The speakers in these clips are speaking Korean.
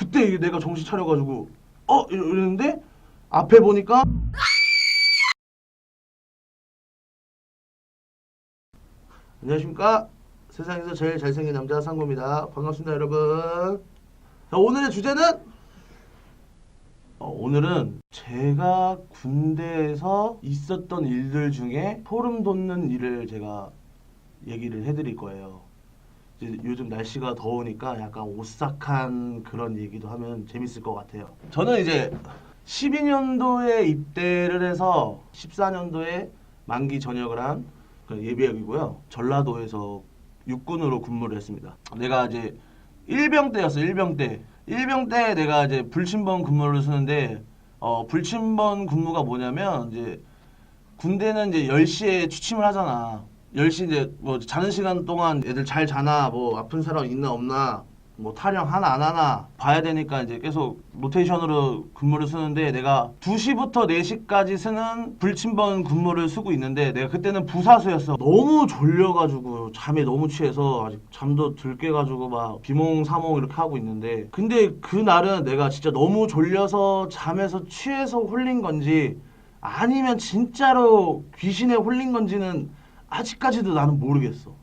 그때 내가 정신 차려가지고 어? 이러는데 앞에 보니까 안녕하십니까? 세상에서 제일 잘생긴 남자 상고입니다. 반갑습니다 여러분. 자, 오늘의 주제는? 어, 오늘은 제가 군대에서 있었던 일들 중에 소름 돋는 일을 제가 얘기를 해드릴 거예요. 요즘 날씨가 더우니까 약간 오싹한 그런 얘기도 하면 재밌을 것 같아요. 저는 이제 12년도에 입대를 해서 14년도에 만기 전역을 한 예비역이고요. 전라도에서 육군으로 근무를 했습니다. 내가 이제 일병 때였어, 일병 때. 일병 때 내가 이제 불침번 근무를 쓰는데 어, 불침번 근무가 뭐냐면 이제 군대는 이제 10시에 취침을 하잖아. 10시 이제 뭐 자는 시간 동안 애들 잘 자나 뭐 아픈 사람 있나 없나 뭐 타령 하나 안 하나 봐야 되니까 이제 계속 로테이션으로 근무를 쓰는데 내가 2시부터 4시까지 쓰는 불침번 근무를 쓰고 있는데 내가 그때는 부사수였어. 너무 졸려가지고 잠에 너무 취해서 아직 잠도 들 깨가지고 막 비몽사몽 이렇게 하고 있는데 근데 그날은 내가 진짜 너무 졸려서 잠에서 취해서 홀린 건지 아니면 진짜로 귀신에 홀린 건지는 아직까지도 나는 모르겠어.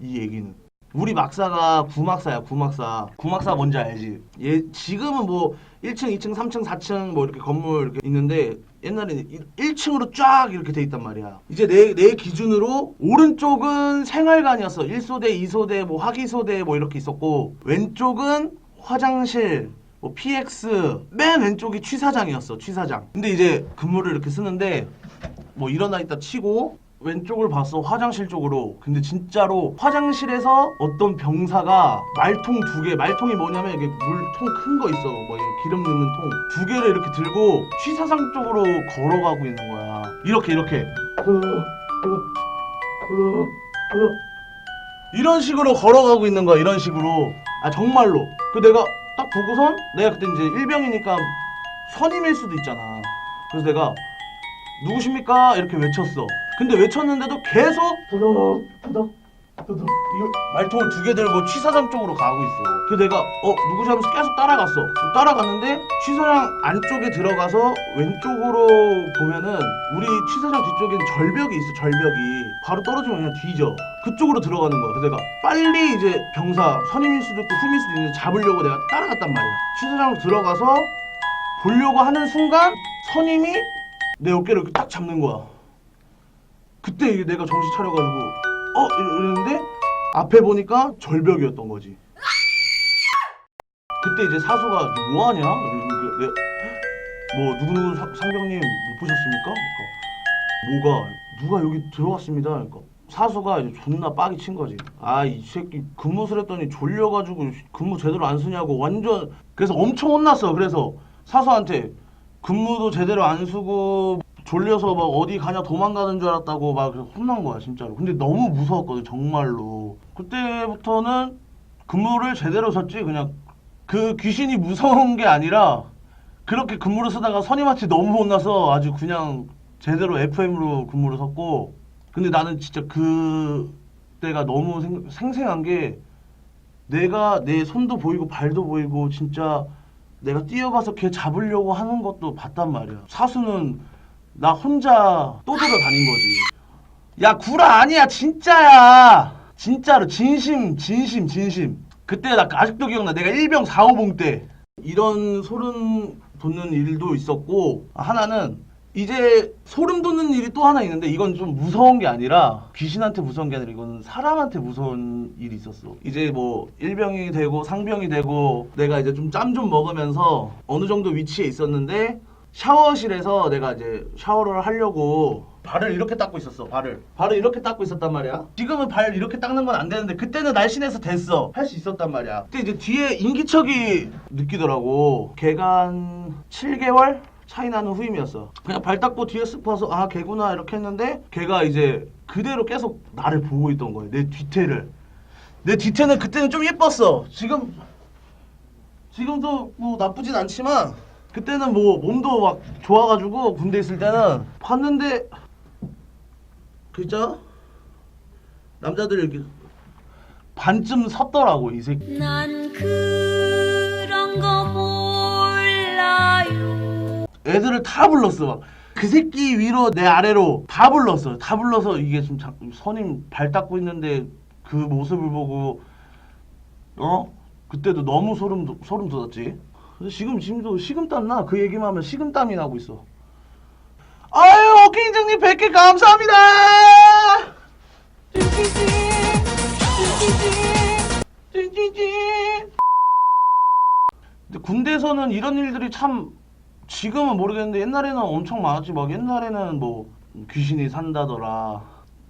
이 얘기는. 우리 막사가 구막사야, 구막사. 구막사 뭔지 알지? 얘 지금은 뭐 1층, 2층, 3층, 4층 뭐 이렇게 건물 이렇게 있는데 옛날에는 1층으로 쫙 이렇게 돼 있단 말이야. 이제 내, 내 기준으로 오른쪽은 생활관이었어. 1소대, 2소대, 뭐 화기소대 뭐 이렇게 있었고 왼쪽은 화장실, 뭐 PX 맨 왼쪽이 취사장이었어. 취사장. 근데 이제 근무를 이렇게 쓰는데 뭐 일어나 있다 치고 왼쪽을 봤어 화장실 쪽으로. 근데 진짜로 화장실에서 어떤 병사가 말통 두 개 말통이 뭐냐면 이게 물통 큰 거 있어. 뭐 기름 넣는 통. 두 개를 이렇게 들고 취사상 쪽으로 걸어가고 있는 거야. 이렇게 이렇게. 이런 식으로 걸어가고 있는 거야 이런 식으로. 아 정말로. 그 내가 딱 보고선 내가 그때 이제 일병이니까 선임일 수도 있잖아. 그래서 내가 누구십니까? 이렇게 외쳤어 근데 외쳤는데도 계속 도덕 도덕 이거 말통을 두 개 들고 취사장 쪽으로 가고 있어. 그래서 내가 어 누구지 하면서 계속 따라갔어. 따라갔는데 취사장 안쪽에 들어가서 왼쪽으로 보면은 우리 취사장 뒤쪽에는 절벽이 있어 절벽이. 바로 떨어지면 그냥 뒤져. 그쪽으로 들어가는 거야. 그래서 내가 빨리 이제 병사 선임일 수도 있고 후임일 수도 있는데 잡으려고 내가 따라갔단 말이야. 취사장으로 들어가서 보려고 하는 순간 선임이 내 어깨를 이렇게 딱 잡는 거야 그때 내가 정신 차려가지고 어 이러는데 앞에 보니까 절벽이었던 거지. 그때 이제 사수가 뭐 하냐? 이러는데 내가 뭐 사- 상병님 못 보셨습니까? 그러니까 뭐가 누가 여기 들어왔습니다. 그러니까 사수가 이제 존나 빡이 친 거지. 아 이 새끼 근무를 했더니 졸려가지고 근무 제대로 안 쓰냐고 완전 그래서 엄청 혼났어. 그래서 사수한테 근무도 제대로 안 쓰고 졸려서 막 어디 가냐 도망가는 줄 알았다고 막 혼난 거야 진짜로. 근데 너무 무서웠거든 정말로. 그때부터는 근무를 제대로 썼지 그냥. 그 귀신이 무서운 게 아니라 그렇게 근무를 쓰다가 선임한테 너무 혼나서 아주 그냥 제대로 FM으로 근무를 섰고. 근데 나는 진짜 그 때가 너무 생, 생생한 게 내가 내 손도 보이고 발도 보이고 진짜 내가 뛰어가서 걔 잡으려고 하는 것도 봤단 말이야. 사수는 나 혼자 떠돌아 다닌 거지. 야 구라 아니야 진짜야. 진짜로 진심 진심 진심. 그때 나 아직도 기억나. 내가 일병 4호봉 때 이런 소름 돋는 일도 있었고 하나는 이제 소름 돋는 일이 또 하나 있는데 이건 좀 무서운 게 아니라 귀신한테 무서운 게 아니라 이거는 사람한테 무서운 일이 있었어. 이제 뭐 일병이 되고 상병이 되고 내가 이제 좀 짬 좀 먹으면서 어느 정도 위치에 있었는데 샤워실에서 내가 이제 샤워를 하려고 발을 이렇게 닦고 있었어 발을. 발을 이렇게 닦고 있었단 말이야. 지금은 발 이렇게 닦는 건 안 되는데 그때는 날씬해서 됐어. 할 수 있었단 말이야. 그때 이제 뒤에 인기척이 느끼더라고. 한 7개월 차이 나는 후임이었어. 그냥 발 닦고 뒤에 쓱 봐서 아 걔구나 이렇게 했는데 걔가 이제 그대로 계속 나를 보고 있던 거야 내 뒤태를. 내 뒤태는 그때는 좀 예뻤어. 지금 지금도 뭐 나쁘진 않지만 그때는 뭐 몸도 막 좋아가지고 군대 있을 때는 봤는데 그죠? 남자들 이렇게 반쯤 섰더라고 이 새끼 난 그런 거 애들을 다 불렀어 막. 그 새끼 위로 내 아래로 다 불렀어. 다 불러서 이게 지금 자- 선임 발 닦고 있는데 그 모습을 보고 어 그때도 너무 소름 돋- 소름 돋았지. 지금 지금도 식은땀 나. 그 얘기만 하면 식은땀이 나고 있어. 아유 어깨인장님 100개 감사합니다. 근데 군대에서는 이런 일들이 참 지금은 모르겠는데 옛날에는 엄청 많았지 막 옛날에는 뭐 귀신이 산다더라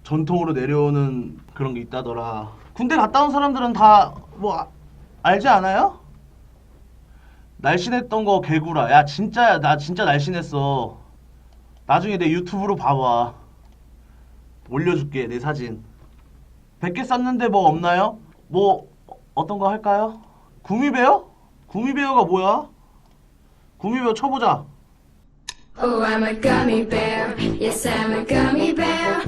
전통으로 내려오는 그런 게 있다더라 군대 갔다 온 사람들은 다 뭐 알지 않아요? 날씬했던 거 개구라 야 진짜야 나 진짜 날씬했어 나중에 내 유튜브로 봐봐 올려줄게 내 사진 100개 쌌는데 뭐 없나요? 뭐 어떤 거 할까요? 구미배어? 구미배어가 뭐야? 구미배어 쳐보자 Oh, I'm a gummy bear. Yes, I'm a gummy bear.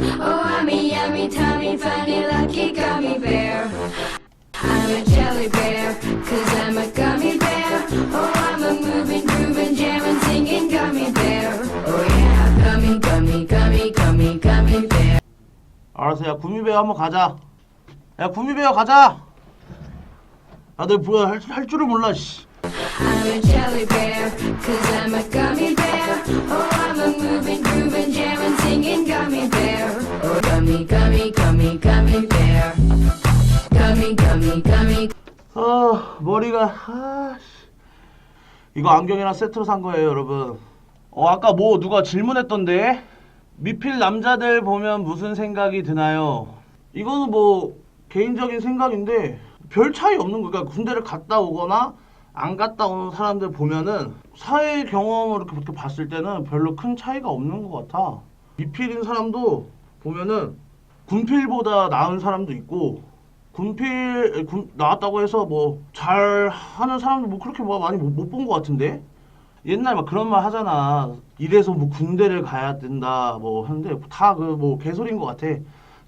알았어 야 구미배어 한번 가자 야 구미배어 가자 다들 뭐야 할, 할 줄을 몰라 씨 I'm a jelly bear, cause I'm a gummy bear. Oh, I'm a moving, grooving, jamming, singing gummy bear. Oh, gummy, gummy, gummy, gummy bear. Gummy, gummy, gummy. 아 머리가 아씨 이거 안경이랑 세트로 산 거예요 여러분 어 아까 뭐 누가 질문했던데 미필 남자들 보면 무슨 생각이 드나요? 이거는 뭐 개인적인 생각인데 별 차이 없는 거니까 군대를 갔다 오거나 안 갔다 오는 사람들 보면은 사회 경험을 이렇게 봤을 때는 별로 큰 차이가 없는 것 같아. 미필인 사람도 보면은 군필보다 나은 사람도 있고 군필 군, 나왔다고 해서 뭐 잘 하는 사람도 뭐 그렇게 뭐 많이 못 본 것 같은데 옛날 막 그런 말 하잖아. 이래서 뭐 군대를 가야 된다 뭐 하는데 다 그 뭐 개소리인 것 같아.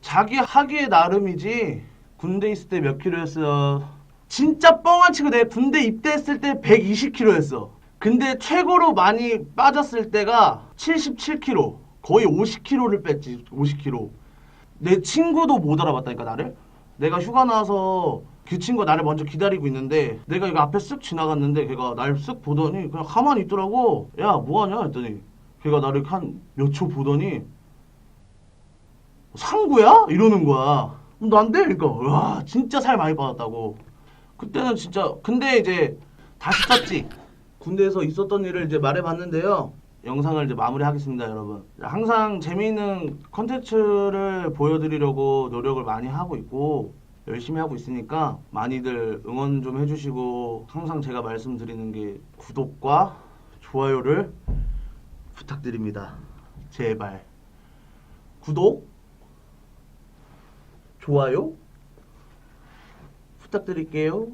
자기 하기에 나름이지 군대 있을 때 몇 킬로였어? 진짜 뻥안 치고 내 군대 입대했을 때 120킬로였어. 근데 최고로 많이 빠졌을 때가 77킬로. 거의 50킬로를 뺐지 50킬로. 내 친구도 못 알아봤다니까 나를. 내가 휴가 나와서 그 친구가 나를 먼저 기다리고 있는데 내가 이거 앞에 쓱 지나갔는데 걔가 날 쓱 보더니 그냥 가만히 있더라고 야 뭐하냐? 했더니 걔가 나를 한 몇 초 보더니 상구야? 이러는 거야 난데? 그러니까 와 진짜 살 많이 빠졌다고. 그때는 진짜 근데 이제 다시 쪘지. 군대에서 있었던 일을 이제 말해봤는데요. 영상을 이제 마무리하겠습니다 여러분. 항상 재미있는 컨텐츠를 보여드리려고 노력을 많이 하고 있고 열심히 하고 있으니까 많이들 응원 좀 해주시고 항상 제가 말씀드리는 게 구독과 좋아요를 부탁드립니다. 제발. 구독 좋아요 부탁드릴게요